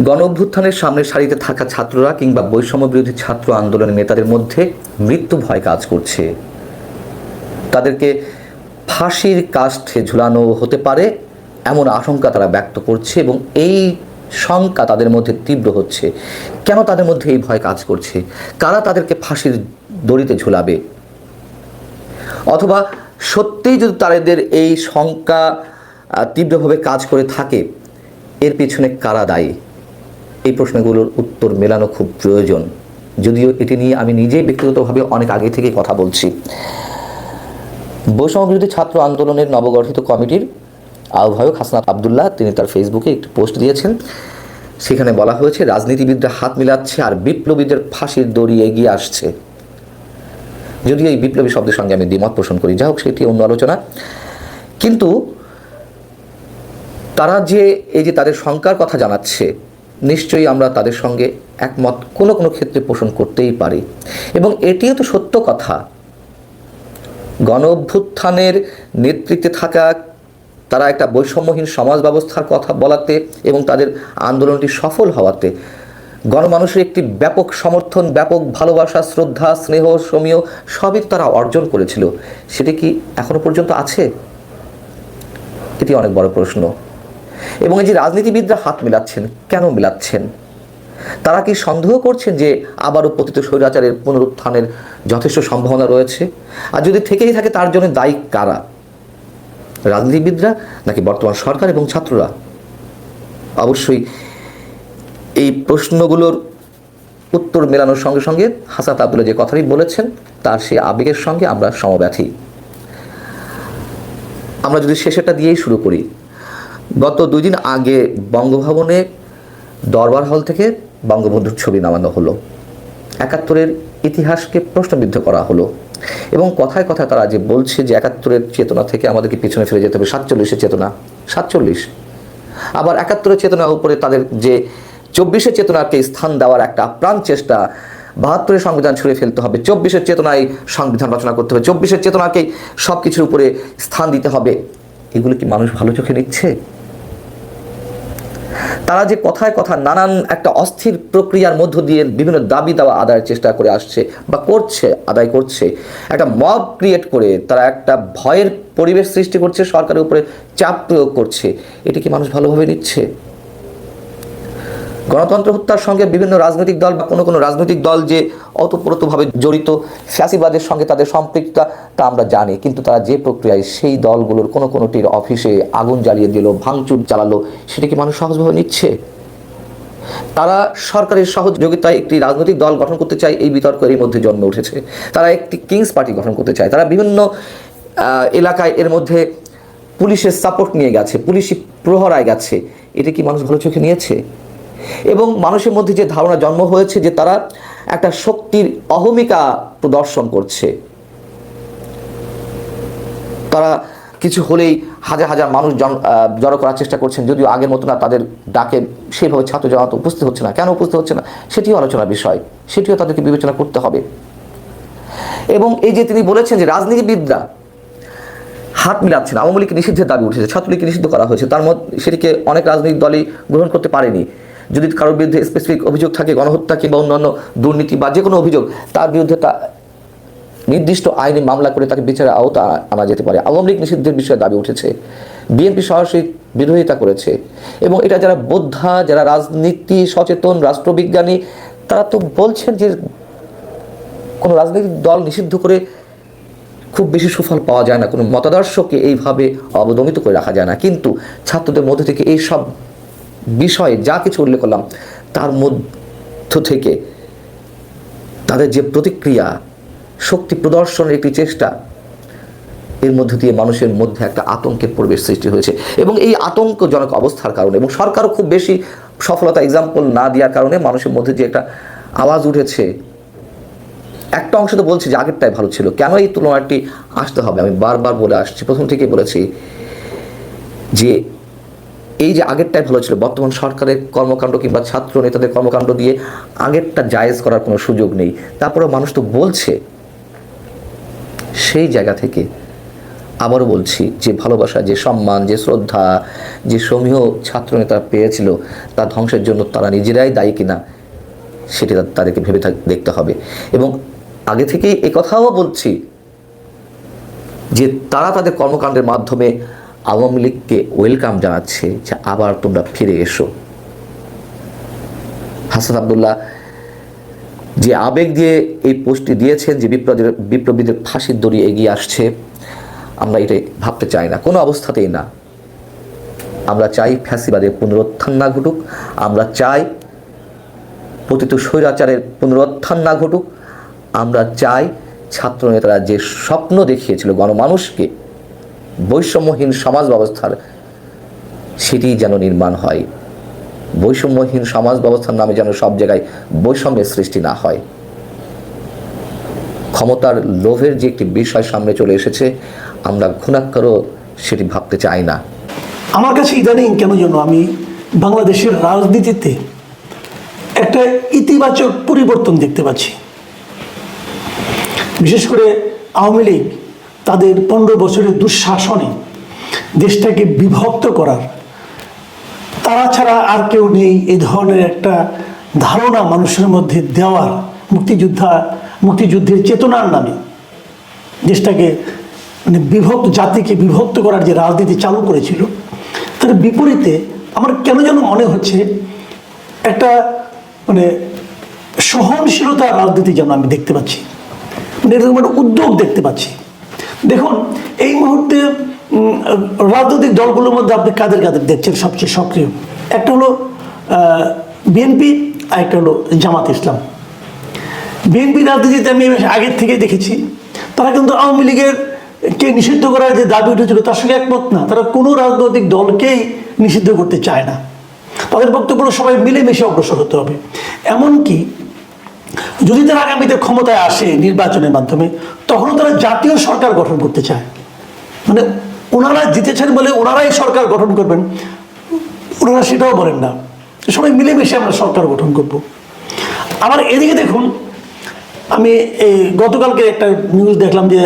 গণ অভ্যুত্থানের সামনের সারিতে থাকা ছাত্ররা কিংবা বৈষম্য বিরোধী ছাত্র আন্দোলনের নেতাদের মধ্যে মৃত্যু ভয় কাজ করছে। তাদেরকে ফাঁসির কাষ্ঠে ঝুলানো হতে পারে এমন আশঙ্কা তারা ব্যক্ত করছে এবং এই শঙ্কা তাদের মধ্যে তীব্র হচ্ছে। কেন তাদের মধ্যে এই ভয় কাজ করছে? কারা তাদেরকে ফাঁসির দড়িতে ঝুলাবে? অথবা সত্যিই যদি তাদের এই শঙ্কা তীব্রভাবে কাজ করে থাকে, এর পিছনে কারা দায়ী? এই প্রশ্নগুলোর উত্তর মেলানো খুব প্রয়োজন। যদিও এটি নিয়ে আমি নিজেই ব্যক্তিগতভাবে অনেক আগে থেকে কথা বলছি। বৈষম্য বিরোধী ছাত্র আন্দোলনের নবগঠিত কমিটির আহ্বায়ক হাসনাত আবদুল্লাহ, তিনি তার ফেসবুকে একটি পোস্ট দিয়েছেন। সেখানে বলা হয়েছে, রাজনীতিবিদরা হাত মিলাচ্ছে আর বিপ্লবীদের ফাঁসির দড়ি এগিয়ে আসছে। যদিও এই বিপ্লবী শব্দের সঙ্গে আমি দ্বিমত পোষণ করি। যা হোক, সেটি অন্য আলোচনা। কিন্তু তারা যে এই যে তাদের শঙ্কার কথা জানাচ্ছে নিশ্চয়ই আমরা তাদের সঙ্গে একমত, কোনো কোনো ক্ষেত্রে পোষণ করতেই পারি। এবং এটিও তো সত্য কথা। গণ অভ্যুত্থানের নেতৃত্বে থাকা তারা একটা বৈষম্যহীন সমাজ ব্যবস্থার কথা বলাতে এবং তাদের আন্দোলনটি সফল হওয়াতে গণমানুষের একটি ব্যাপক সমর্থন, ব্যাপক ভালোবাসা, শ্রদ্ধা, স্নেহ সমীয় সবই তারা অর্জন করেছিল। সেটি কি এখনও পর্যন্ত আছে? এটি অনেক বড় প্রশ্ন। এবং এই যে রাজনীতিবিদরা হাত মিলাচ্ছেন, কেন মিলাচ্ছেন? তারা কি সন্দেহ করছেন যে আবারও পতিত স্বৈরাচারের পুনরুত্থানের যথেষ্ট সম্ভাবনা রয়েছে? আর যদি থেকেই থাকে, তার জন্য দায়ী কারা? রাজনীতিবিদরা নাকি বর্তমান সরকার এবং ছাত্ররা? অবশ্যই এই প্রশ্নগুলোর উত্তর মেলানোর সঙ্গে সঙ্গে হাসাত আবদুল্লাহ যে কথাটি বলেছেন, তার সেই আবেগের সঙ্গে আমরা সমব্যথী। আমরা যদি শেষেরটা দিয়েই শুরু করি গত দুই দিন আগে বঙ্গভবনে দরবার হল থেকে বঙ্গবন্ধুর ছবি নামানো হলো। একাত্তরের ইতিহাসকে প্রশ্নবিদ্ধ করা হলো এবং কথায় কথায় তারা যে বলছে যে একাত্তরের চেতনা থেকে আমাদেরকে পিছনে ফিরে যেতে হবে, সাতচল্লিশের চেতনা, সাতচল্লিশ। আবার একাত্তরের চেতনার উপরে তাদের যে চব্বিশের চেতনাকে স্থান দেওয়ার একটা প্রাণ চেষ্টা, বাহাত্তরের সংবিধান ছুঁড়ে ফেলতে হবে, চব্বিশের চেতনায় সংবিধান রচনা করতে হবে, চব্বিশের চেতনাকেই সব কিছুর উপরে স্থান দিতে হবে। এগুলো কি মানুষ ভালো চোখে নিচ্ছে তারা যে কথায় কথা নানান একটা অস্থির প্রক্রিয়ার মধ্য দিয়ে বিভিন্ন দাবি দাওয়া আদায়ের চেষ্টা করে আসছে বা করছে, আদায় করছে। একটা মব ক্রিয়েট করে তারা একটা ভয়ের পরিবেশ সৃষ্টি করছে, সরকারের উপরে চাপ প্রয়োগ করছে। এটা কি মানুষ ভালোভাবে নিচ্ছে? গণতন্ত্র হত্যার সঙ্গে বিভিন্ন রাজনৈতিক দল বা কোনো কোনো রাজনৈতিক দল যে অতপ্রতভাবে জড়িত, ফ্যাসিবাদের সঙ্গে তাদের সম্পৃক্ততা, তা আমরা জানি। কিন্তু তারা যে প্রক্রিয়ায় সেই দলগুলোর কোনো কোনোটির অফিসে আগুন জ্বালিয়ে দিল, ভাঙচুর চালালো, সেটা কি মানুষ সহজভাবে নিচ্ছে? তারা সরকারের সহযোগিতায় একটি রাজনৈতিক দল গঠন করতে চায়, এই বিতর্ক এর মধ্যে জন্মে উঠেছে। তারা একটি কিংস পার্টি গঠন করতে চায়। তারা বিভিন্ন এলাকায় এর মধ্যে পুলিশের সাপোর্ট নিয়ে গেছে, পুলিশি প্রহরায় গেছে। এটা কি মানুষ ভালো চোখে নিয়েছে? এবং মানুষের মধ্যে যে ধারণা জন্ম হয়েছে যে তারা একটা শক্তির অহমিকা প্রদর্শন করছে। তারা কিছু হলেই হাজার হাজার মানুষ জড়ো করার চেষ্টা করছেন, যদিও আগের মতো না তাদের ডাকে সেইভাবে ছাত্র জনতা উপস্থিত হচ্ছে না। কেন উপস্থিত হচ্ছে না? সেটিও আলোচনার বিষয়। সেটিও তাদেরকে বিবেচনা করতে হবে। এবং এই যে তিনি বলেছেন যে রাজনীতিবিদরা হাত মিলাচ্ছেন, আওয়ামী লীগকে নিষিদ্ধের দাবি উঠেছে, ছাত্রলীগকে নিষিদ্ধ করা হয়েছে, তার মধ্যে সেটিকে অনেক রাজনৈতিক দলই গ্রহণ করতে পারেনি। যদি কারোর বিরুদ্ধে স্পেসিফিক অভিযোগ থাকে, গণহত্যা কিংবা অন্যান্য দুর্নীতি বা যে কোনো অভিযোগ, তার বিরুদ্ধে তা নির্দিষ্ট আইনি মামলা করে তাকে বিচারে আওতা আনা যেতে পারে। আওয়ামী লীগ নিষিদ্ধের বিষয়ে দাবি উঠেছে। বিএনপি সরাসরি বিরোধিতা করেছে। এবং এটা যারা বোদ্ধা, যারা রাজনীতি সচেতন, রাষ্ট্রবিজ্ঞানী, তারা তো বলছেন যে কোনো রাজনৈতিক দল নিষিদ্ধ করে খুব বেশি সুফল পাওয়া যায় না। কোনো মতাদর্শকে এইভাবে অবদমিত করে রাখা যায় না। কিন্তু ছাত্রদের মধ্যে থেকে এই সব বিষয়ে যা কিছু উল্লেখ করলাম, তার মধ্য থেকে তাদের যে প্রতিক্রিয়া, শক্তি প্রদর্শনের একটি চেষ্টা, এর মধ্য দিয়ে মানুষের মধ্যে একটা আতঙ্কের পরিবেশ সৃষ্টি হয়েছে। এবং এই আতঙ্কজনক অবস্থার কারণে, এবং সরকারও খুব বেশি সফলতা এক্সাম্পল না দেওয়ার কারণে মানুষের মধ্যে যে একটা আওয়াজ উঠেছে, একটা অংশ তো বলছে যে আগেরটাই ভালো ছিল। কেন এই তুলনাটি আসতে হবে? আমি বারবার বলে আসছি, প্রথম থেকেই বলেছি যে এই যে আগেরটাই ভালো ছিল, বর্তমান সরকারের কর্মকাণ্ড কিংবা ছাত্র নেতাদের কর্মকাণ্ড দিয়ে আগেরটা জায়েজ করার কোনো সুযোগ নেই। তারপরে মানুষ তো বলছে, সেই জায়গা থেকে আবারও বলছি যে ভালোবাসা, যে সম্মান, যে শ্রদ্ধা, যে সমীহ ছাত্রনেতারা পেয়েছিল, তা ধ্বংসের জন্য তারা নিজেরাই দায়ী কিনা, সেটি তাদেরকে ভেবে দেখতে হবে। এবং আগে থেকেই কথাও বলছি যে তারা তাদের কর্মকাণ্ডের মাধ্যমে আওয়ামী লীগকে ওয়েলকাম জানাচ্ছে যে আবার তোমরা ফিরে এসো। হাসান আবদুল্লাহ, যে আবেগ দিয়ে এই পোস্টটি দিয়েছেন যে বিপ্লবীদের বিপ্লবীদের ফাঁসির দড়ি এগিয়ে আসছে, আমরা এটাই ভাবতে চাই না, কোনো অবস্থাতেই না। আমরা চাই ফ্যাসিবাদের পুনরুত্থান না ঘটুক, আমরা চাই পতিত স্বৈরাচারের পুনরুত্থান না ঘটুক, আমরা চাই ছাত্রনেতারা যে স্বপ্ন দেখিয়েছিল গণমানুষকে বৈষম্যহীন সমাজ ব্যবস্থার সেটি যেন নির্মাণ হয়। বৈষম্যহীন সমাজ ব্যবস্থার নামে যেন সব জায়গায় বৈষম্যের সৃষ্টি না হয়। ক্ষমতার লোভের যে একটি বিষয় সামনে চলে এসেছে, আমরা ঘুণাক্ষরও সেটি ভাবতে চাই না। আমার কাছে ইদানিং কেন যেন আমি বাংলাদেশের রাজনীতিতে একটা ইতিবাচক পরিবর্তন দেখতে পাচ্ছি। বিশেষ করে আওয়ামী লীগ তাদের পনেরো বছরের দুঃশাসনে দেশটাকে বিভক্ত করার। তারা ছাড়া আর কেউ নেই এই ধরনের একটা ধারণা মানুষের মধ্যে দেওয়ার মুক্তিযোদ্ধা, মুক্তিযুদ্ধের চেতনার নামে। দেশটাকে মানে বিভক্ত, জাতিকে বিভক্ত করার যে রাজনীতি চালু করেছিল, তার বিপরীতে আমার কেন যেন মনে হচ্ছে একটা মানে সহনশীলতার রাজনীতি যেন আমি দেখতে পাচ্ছি। মানে এরকম একটা উদ্যোগ দেখতে পাচ্ছি। দেখুন, এই মুহূর্তে রাজনৈতিক দলগুলোর মধ্যে আপনি কাদের কাদের দেখছেন সবচেয়ে সক্রিয়? একটা হলো বিএনপি আর একটা হলো জামাত ইসলাম। বিএনপি রাজনীতিতে আমি আগের থেকেই দেখেছি, তারা কিন্তু আওয়ামী লীগের কে নিষিদ্ধ করার যে দাবি উঠেছিল, তার সঙ্গে একমত না। তারা কোনো রাজনৈতিক দলকেই নিষিদ্ধ করতে চায় না। তাদের বক্তব্য সবাই মিলেমিশে অগ্রসর হতে হবে। এমনকি যদি তারা আগামীতে ক্ষমতায় আসে নির্বাচনের মাধ্যমে, তখনও তারা জাতীয় সরকার গঠন করতে চায়। মানে ওনারা জিতেছেন বলে ওনারাই সরকার গঠন করবেন, ওনারা সেটাও বলেন না। সবাই মিলেমিশে আমরা সরকার গঠন করব। আবার এদিকে দেখুন, আমি এই গতকালকে একটা নিউজ দেখলাম যে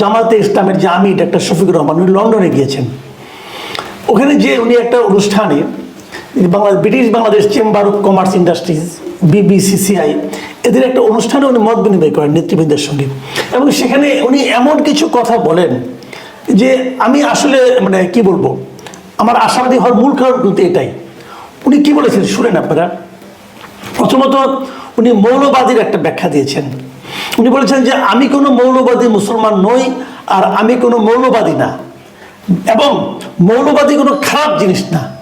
জামাতে ইসলামের যে আমির একটা শফিকুর রহমান, উনি লন্ডনে গিয়েছেন। ওখানে যে উনি একটা অনুষ্ঠানে Bangla British Bangladesh chamber of commerce industries BBCCI এদের একটা অনুষ্ঠানে উনি মত বিনিময় করেন নেতৃবৃন্দের সঙ্গে। এবং সেখানে উনি এমন কিছু কথা বলেন যে আমি আসলে মানে কি বলব, আমার আশাবাদী হওয়ার মূল কারণ কিন্তু এটাই। উনি কি বলেছেন শুনেন আপনারা? প্রথমত উনি মৌলবাদীর একটা ব্যাখ্যা দিয়েছেন। উনি বলেছেন যে আমি কোনো মৌলবাদী মুসলমান নই আর আমি কোনো মৌলবাদী না। এবং মৌলবাদী কোনো খারাপ জিনিস না।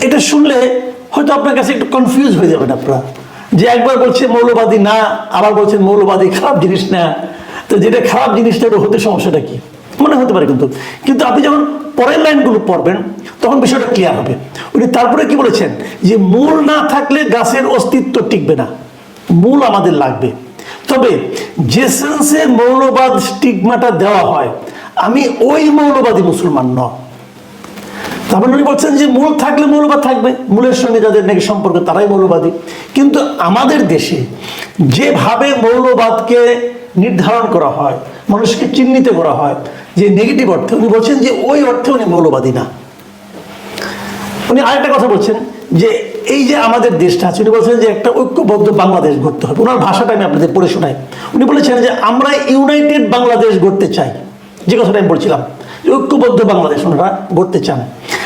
এটা শুনলে হয়তো আপনার কাছে একটু কনফিউজ হয়ে যাবেন আপনারা। যে একবার বলছে মৌলবাদী না, আবার বলছেন মৌলবাদী, খারাপ জিনিস না। তো যেটা খারাপ জিনিসটা ওটা হতে সমস্যাটা কি? মনে হতে পারে কিন্তু। কিন্তু আপনি যখন পরের লাইনগুলো পড়বেন, তখন বিষয়টা ক্লিয়ার হবে। উনি তারপরে কি বলেছেন? যে মূল না থাকলে গাছের অস্তিত্ব টিকবে না। মূল আমাদের লাগবে। তবে যে সেন্সে মৌলবাদ স্টিগমাটা দেওয়া হয়, আমি ওই মৌলবাদী মুসলমান নয় তারপর উনি বলছেন যে মূল থাকলে মৌলবাদ থাকবে। মূলের সঙ্গে যাদের নাকি সম্পর্ক, তারাই মৌলবাদী। কিন্তু আমাদের দেশে যেভাবে মৌলবাদকে নির্ধারণ করা হয়, মানুষকে চিহ্নিত করা হয়, যে নেগেটিভ অর্থে, উনি বলছেন যে ওই অর্থে উনি মৌলবাদী না। উনি আরেকটা কথা বলছেন যে এই যে আমাদের দেশটা আছে, উনি বলছেন যে একটা ঐক্যবদ্ধ বাংলাদেশ গড়তে হবে। ওনার ভাষাটা আমি আপনাদের পড়ে শোনাই। উনি বলেছেন যে আমরা ইউনাইটেড বাংলাদেশ গড়তে চাই। যে কথাটা আমি বলছিলাম ঐক্যবদ্ধ বাংলাদেশ ওনারা গড়তে চান।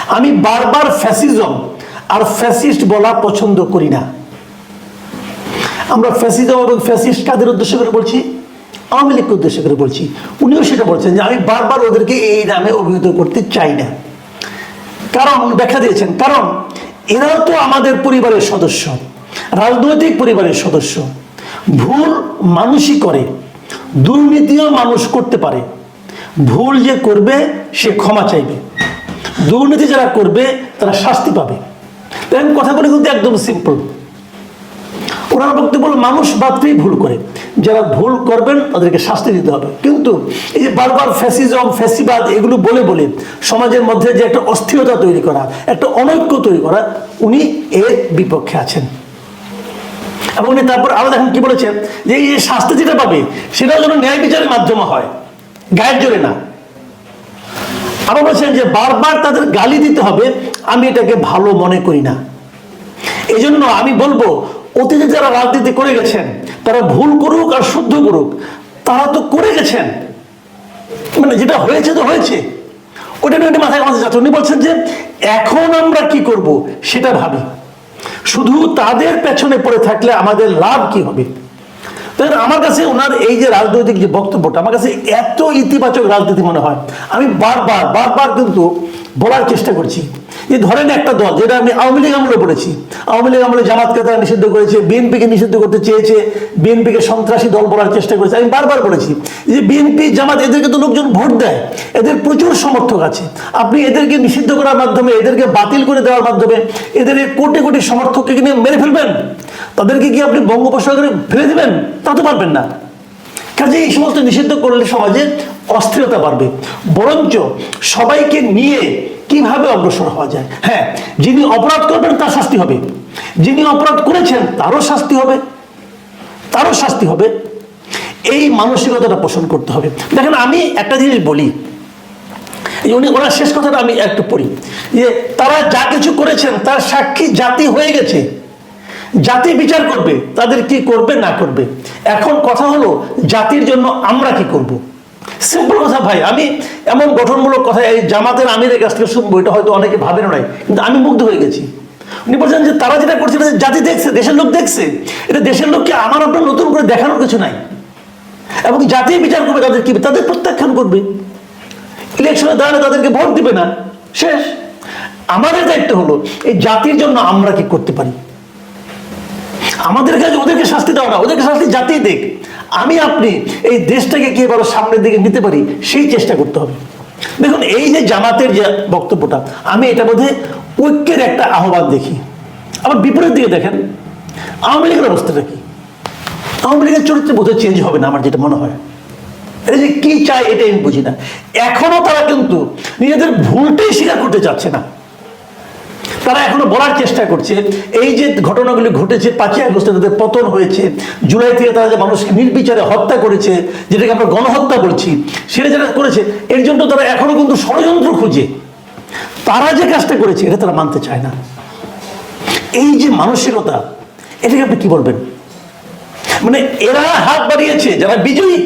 আমি বারবার ফ্যাসিজম আর ফ্যাসিস্ট বলা পছন্দ করি না। আমরা ফ্যাসিজম এবং ফ্যাসিস্ট কাদের উদ্দেশ্য করে বলছি? আওয়ামী লীগকে উদ্দেশ্য করে বলছি। উনিও সেটা বলছেন যে, আমি বারবার ওদেরকে এই নামে অভিহিত করতে চাই না। কারণ, ব্যাখ্যা দিয়েছেন, কারণ এরাও তো আমাদের পরিবারের সদস্য, রাজনৈতিক পরিবারের সদস্য। ভুল মানুষই করে, দুর্নীতিও মানুষ করতে পারে। ভুল যে করবে, সে ক্ষমা চাইবে। দুর্নীতি যারা করবে, তারা শাস্তি পাবে। দেখেন কথাগুলো কিন্তু একদম সিম্পল ওনার বক্তব্য হলো, মানুষ মাত্রই ভুল করে। যারা ভুল করবেন, তাদেরকে শাস্তি দিতে হবে। কিন্তু এই যে বারবার ফ্যাসিজম ফ্যাসিবাদ, এগুলো বলে বলে সমাজের মধ্যে যে একটা অস্থিরতা তৈরি করা, একটা অনৈক্য তৈরি করা, উনি এর বিপক্ষে আছেন। এবং উনি তারপর আরও দেখেন কি বলেছেন, যে এই শাস্তি যেটা পাবে সেটাও যেন ন্যায় বিচারের মাধ্যমে হয়। গায়ের জোরে না। আবার বলছেন যে বারবার তাদের গালি দিতে হবে, আমি এটাকে ভালো মনে করি না। এই জন্য আমি বলব, অতীতে যারা রাজনীতি করে গেছেন, তারা ভুল করুক আর শুদ্ধ করুক, তারা তো করে গেছেন। মানে যেটা হয়েছে তো হয়েছে। ওটা নিয়ে মাথায় মাথায় যাচ্ছে উনি বলছেন যে এখন আমরা কি করব, সেটা ভাবি। শুধু তাদের পেছনে পড়ে থাকলে আমাদের লাভ কি হবে? তাই আমার কাছে ওনার এই যে রাজনৈতিক যে বক্তব্যটা, আমার কাছে এত ইতিবাচক রাজনীতি মনে হয়। আমি বারবার বারবার কিন্তু বলার চেষ্টা করছি। যে ধরেন একটা দল, যেটা আমি আওয়ামী লীগ আমলে বলেছি আওয়ামী লীগ আমলে জামাতকে তারা নিষিদ্ধ করেছে, বিএনপিকে নিষিদ্ধ করতে চেয়েছে, বিএনপিকে সন্ত্রাসী দল বলার চেষ্টা করেছে। আমি বারবার বলেছি যে বিএনপি, জামাত, এদেরকে তো লোকজন ভোট দেয়, এদের প্রচুর সমর্থক আছে। আপনি এদেরকে নিষিদ্ধ করার মাধ্যমে, এদেরকে বাতিল করে দেওয়ার মাধ্যমে এদের কোটি কোটি সমর্থককে কিনে মেরে ফেলবেন? তাদেরকে কি আপনি বঙ্গোপসাগরে ফেলে দেবেন? তা তো পারবেন না। কাজে এই সমস্ত নিষিদ্ধ করলে সমাজে অস্থিরতা বাড়বে। বরঞ্চ সবাইকে নিয়ে কীভাবে অগ্রসর হওয়া যায়? হ্যাঁ যিনি অপরাধ করবেন তার শাস্তি হবে। যিনি অপরাধ করেছেন তারও শাস্তি হবে। তারও শাস্তি হবে। এই মানসিকতাটা পোষণ করতে হবে। দেখেন, আমি একটা জিনিস বলি। উনি, ওনার শেষ কথাটা আমি একটু পড়ি। যে তারা যা কিছু করেছেন, তার সাক্ষী জাতি হয়ে গেছে। জাতি বিচার করবে, তাদের কি করবে, না করবে। এখন কথা হলো, জাতির জন্য আমরা কি করব? সিম্পল কথা ভাই, আমি এমন গঠনমূলক কথা, এই জামাতের আমিরের কাছ থেকে শুনব, এটা হয়তো অনেকে ভাবেন নাই, কিন্তু আমি মুগ্ধ হয়ে গেছি। উনি বলছেন যে তারা যেটা করছে, এটা জাতি দেখছে, দেশের লোক দেখছে, এটা দেশের লোককে আমার আপনার নতুন করে দেখানোর কিছু নাই। এবং জাতি বিচার করবে তাদের কি, তাদের প্রত্যাখ্যান করবে। ইলেকশনে দাঁড়ালে তাদেরকে ভোট দিবে না, শেষ। আমাদের দায়িত্ব হলো, এই জাতির জন্য আমরা কি করতে পারি? আমাদের কাছে ওদেরকে শাস্তি দেওয়া না, ওদেরকে শাস্তি জাতি দেখ। আমি আপনি এই দেশটাকে কি এবার সামনের দিকে নিতে পারি, সেই চেষ্টা করতে হবে। দেখুন, এই যে জামাতের যে বক্তব্যটা, আমি এটা বোধে ঐক্যের একটা আহ্বান দেখি। আবার বিপরীত দিকে দেখেন, আওয়ামী লীগের অবস্থাটা কি? আওয়ামী লীগের চরিত্রে বোধহয় চেঞ্জ হবে না আমার যেটা মনে হয়। এটা যে কি চায় এটা আমি বুঝি না। এখনও তারা কিন্তু নিজেদের ভুলটাই স্বীকার করতে চাচ্ছে না। তারা এখনও বলার চেষ্টা করছে, এই যে ঘটনাগুলি ঘটেছে পাঁচই আগস্টে তাদের পতন হয়েছে, জুলাই থেকে তারা যে মানুষকে নির্বিচারে হত্যা করেছে, যেটাকে আমরা গণহত্যা বলছি, সেটা যেটা করেছে, এর জন্য তারা এখনও কিন্তু ষড়যন্ত্র খুঁজে। তারা যে কাজটা করেছে, এটা তারা মানতে চায় না। এই যে মানসিকতা, এটাকে আপনি কি বলবেন? মানে এরা হাত বাড়িয়েছে, যারা বিজয়ী,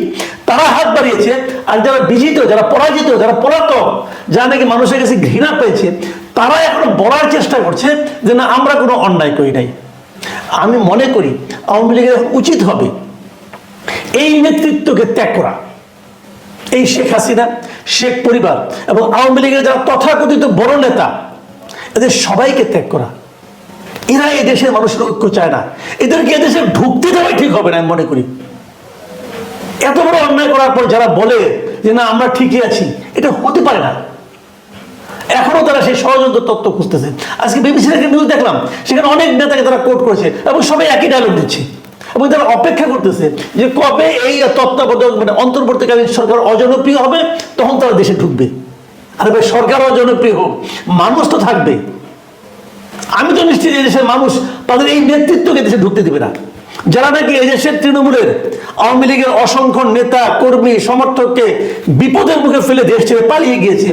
তারা হাত বাড়িয়েছে, আর যারা বিজিত, যারা পরাজিত, যারা পলাতক, যারা নাকি মানুষের কাছে ঘৃণা পেয়েছে তারা এখন বলার চেষ্টা করছে যে না, আমরা কোনো অন্যায় করি নাই। আমি মনে করি আওয়ামী লীগের উচিত হবে এই নেতৃত্বকে ত্যাগ করা। এই শেখ হাসিনা, শেখ পরিবার এবং আওয়ামী লীগের যারা তথাকথিত বড় নেতা, এদের সবাইকে ত্যাগ করা। এরা এই দেশের মানুষের ঐক্য চায় না। এদেরকে এদেশে ঢুকতে দেওয়াই ঠিক হবে না, আমি মনে করি। এত বড় অন্যায় করার পর যারা বলে যে না, আমরা ঠিকই আছি, এটা হতে পারে না। এখনও তারা সেই ষড়যন্ত্র তত্ত্ব খুঁজতেছে। আজকে বিবিসির একটা নিউজ দেখলাম, সেখানে অনেক নেতাকে তারা কোর্ট করেছে এবং সবাই একই ডায়লগ দিচ্ছে। এবং তারা অপেক্ষা করতেছে যে কবে এই তত্ত্বাবধায়ক মানে অন্তর্বর্তীকালীন সরকার অজনপ্রিয় হবে, তখন তারা দেশে ঢুকবে। আর ভাই, সরকার অজনপ্রিয় হোক, মানুষ তো থাকবে। আমি তো নিশ্চিত দেশের মানুষ তাদের এই নেতৃত্বকে দেশে ঢুকতে দিবে না। যারা নাকি এই দেশের তৃণমূলের আওয়ামী লীগের অসংখ্য নেতা, কর্মী, সমর্থককে বিপদের মুখে ফেলে দেশ ছেড়ে পালিয়ে গিয়েছে,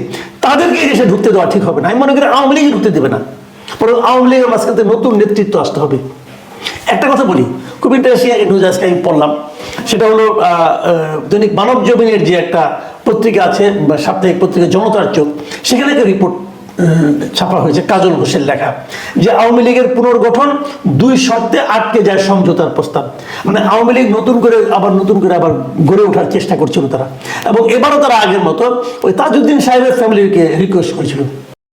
তাদেরকে এই দেশে ঢুকতে দেওয়া ঠিক হবে না। আমি মনে করি আওয়ামী লীগ ঢুকতে দেবে না। বরং আওয়ামী লীগের মাঝখান নতুন নেতৃত্ব আসতে হবে। একটা কথা বলি, খুব ইন্টারেস্টিং একটা নিউজ আজকে আমি পড়লাম। সেটা হলো দৈনিক মানব জমিনের যে একটা পত্রিকা আছে সাপ্তাহিক পত্রিকা জনতার চোখ, সেখানে একটা রিপোর্ট ছাপা হয়েছে কাজল ঘোষের লেখা, যে আওয়ামী লীগের পুনর্গঠন দুই শর্তে আটকে যায় সমঝোতার প্রস্তাব। মানে আওয়ামী লীগ নতুন করে আবার নতুন করে আবার গড়ে ওঠার চেষ্টা করছিল তারা। এবং এবারও তারা আগের মতো ওই তাজউদ্দিন সাহেবের ফ্যামিলিকে রিকোয়েস্ট করেছিল।